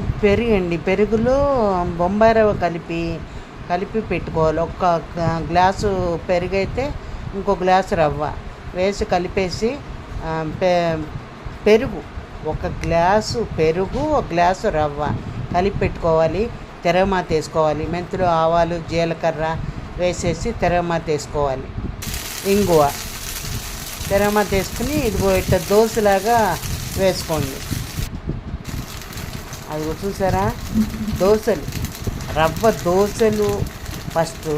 పెరిగండి పెరుగులో బొంబాయి రవ్వ కలిపి కలిపి పెట్టుకోవాలి. ఒక్క గ్లాసు పెరుగు అయితే ఇంకో గ్లాసు రవ్వ వేసి కలిపేసి పె- పెరుగు. ఒక గ్లాసు పెరుగు ఒక గ్లాసు రవ్వ కలిపి పెట్టుకోవాలి. తెరమాత వేసుకోవాలి. మెంతులు ఆవాలు జీలకర్ర వేసేసి తెరమాత వేసుకోవాలి. ఇంగువ. తెరమాత వేసుకుని ఇదిగో ఇట్లా దోశలాగా వేసుకోండి. అది చూసారా? దోశలు. రవ్వ దోశలు ఫస్ట్.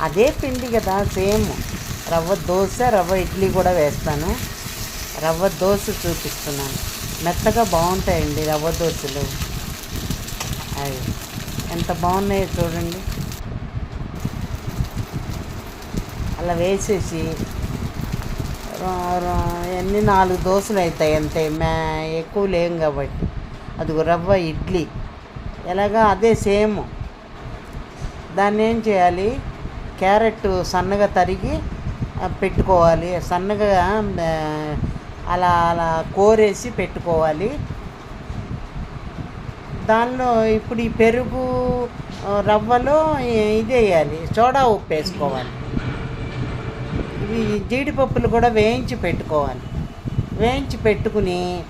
అదే పిండి కదా సేమ్. రవ్వ దోశ రవ్వ ఇడ్లీ కూడా వేస్తాను. రవ్వ దోశ చూపిస్తున్నాను. మెత్తగా బాగుంటాయండి రవ్వ దోశలు. అవి ఎంత బాగున్నాయో చూడండి. అలా వేసేసి ఎన్ని నాలుగు దోశలు అవుతాయి అంతే. మే ఎక్కువ లేం కాబట్టి. అది రవ్వ ఇడ్లీ. ఎలాగా? అదే సేమ్. దాన్ని ఏం చేయాలి? క్యారెట్ సన్నగా తరిగి పెట్టుకోవాలి. సన్నగా అలా అలా కోరేసి పెట్టుకోవాలి. దానిలో ఇప్పుడు ఈ పెరుగు రవ్వలో ఇదేయాలి సోడా ఉప్పు వేసుకోవాలి. ఇవి జీడిపప్పులు కూడా వేయించి పెట్టుకోవాలి. వేయించి పెట్టుకుని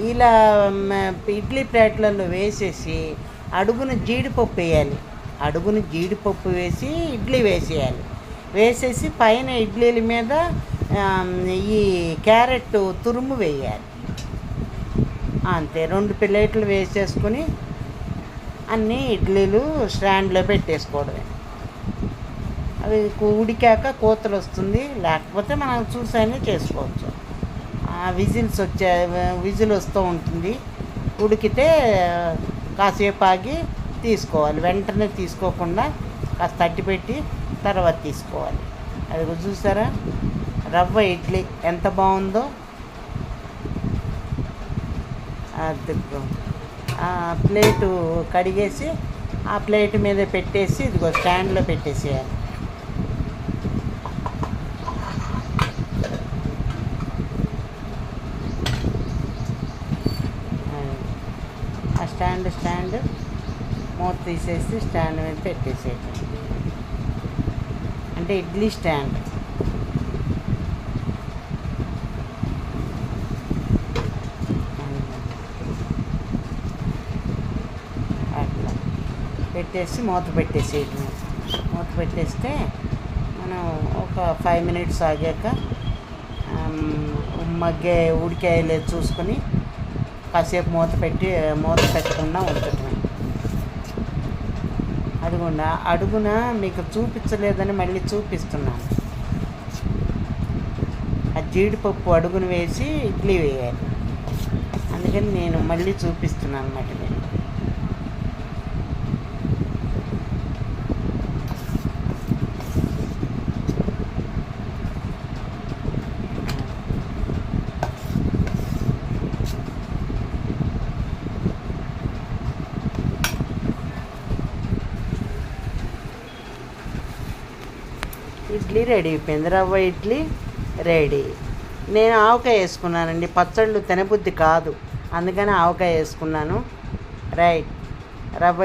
ఇలా ఇడ్లీ ప్లేట్లలో వేసేసి అడుగున జీడిపప్పు వేయాలి. అడుగున జీడిపప్పు వేసి ఇడ్లీ వేసేయాలి. వేసేసి పైన ఇడ్లీల మీద ఈ క్యారెట్ తురుము వేయాలి. అంతే రెండు ప్లేట్లు వేసేసుకుని అన్నీ ఇడ్లీలు స్టాండ్లో పెట్టేసుకోవడమే. అవి ఉడికాక కూతలు వస్తుంది లేకపోతే మనం చూసైనా చేసుకోవచ్చు. విజిల్స్ వచ్చే విజిల్ వస్తూ ఉంటుంది. ఉడికితే కాసేపు ఆగి తీసుకోవాలి. వెంటనే తీసుకోకుండా కాస్త తట్టి పెట్టి తర్వాత తీసుకోవాలి. అది చూసారా? రవ్వ ఇడ్లీ ఎంత బాగుందో. అది ఆ ప్లేటు కడిగేసి ఆ ప్లేట్ మీద పెట్టేసి ఇదిగో స్టాండ్లో పెట్టేసేయాలి అది. ఆ స్టాండ్ స్టాండ్. మూత తీసేసి స్టాండ్ మీద పెట్టేసేయటం అంటే ఇడ్లీ స్టాండ్. అట్లా. పెట్టేసి మూత పెట్టేసేయటం మూత పెట్టేస్తే మనం ఒక ఫైవ్ మినిట్స్ ఆగాక మగ్గే ఉడికాయలే చూసుకొని కాసేపు మూత పెట్టి మూత పెట్టకుండా ఉంచటమే. అదిగుండా అడుగున మీకు చూపించలేదని మళ్ళీ చూపిస్తున్నాను. ఆ జీడిపప్పు అడుగును వేసి ఇడ్లీ వేయాలి. అందుకని నేను మళ్ళీ చూపిస్తున్నాను అన్నమాట నేను. ఇడ్లీ రెడీ అయిపోయింది. రవ్వ ఇడ్లీ రెడీ. నేను ఆవకాయ వేసుకున్నానండి. పచ్చళ్ళు తినబుద్ధి కాదు. అందుకని ఆవకాయ వేసుకున్నాను. రైట్. రవ్వ